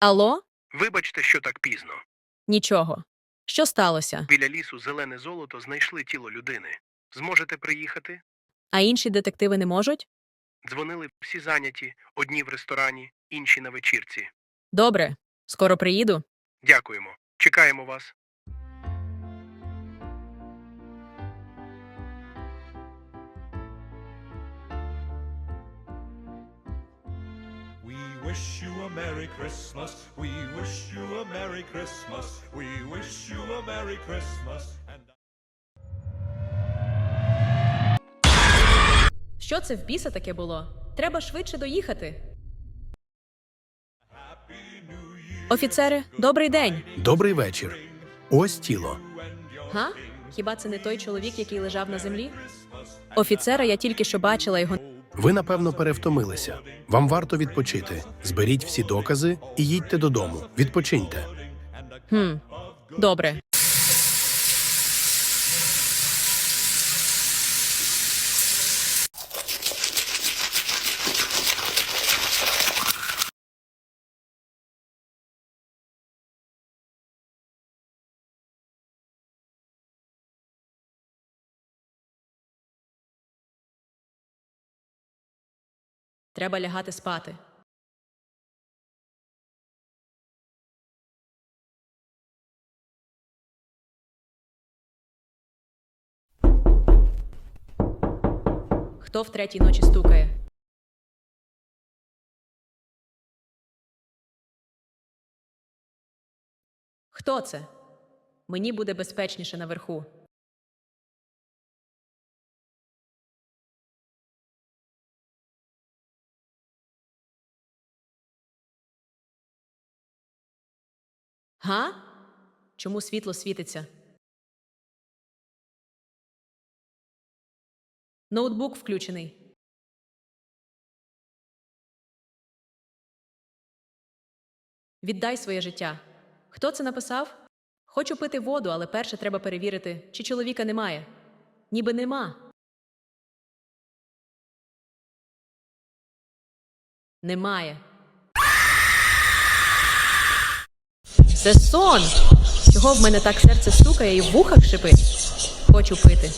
Алло? Вибачте, що так пізно. Нічого. Що сталося? Біля лісу зелене золото знайшли тіло людини. Зможете приїхати? А інші детективи не можуть? Дзвонили всі зайняті, одні в ресторані, інші на вечірці. Добре, скоро приїду. Дякуємо. Чекаємо вас. Wish you a Merry Christmas. We wish you a Merry Christmas. We wish you a Merry Christmas. And Що це в біса таке було? Треба швидше доїхати. Офіцери, добрий день. Добрий вечір. Ось тіло. Га? Хіба це не той чоловік, який лежав на землі? Офіцера, я тільки що бачила його. Ви, напевно, перевтомилися. Вам варто відпочити. Зберіть всі докази і їдьте додому. Відпочиньте. Хм. Добре. Треба лягати спати. Хто в третій ночі стукає? Хто це? Мені буде безпечніше наверху. Га? Чому світло світиться? Ноутбук включений. Віддай своє життя. Хто це написав? Хочу пити воду, але перше треба перевірити, чи чоловіка немає. Ніби нема. Немає. Це сон. Чого в мене так серце стукає і в вухах шипить? Хочу пити.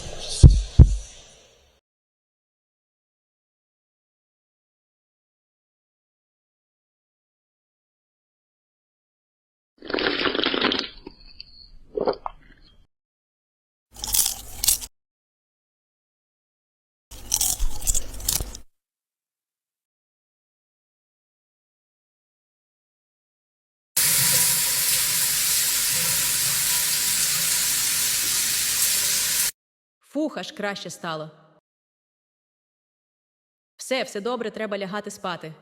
Фух, аж краще стало. Все, все добре, треба лягати спати.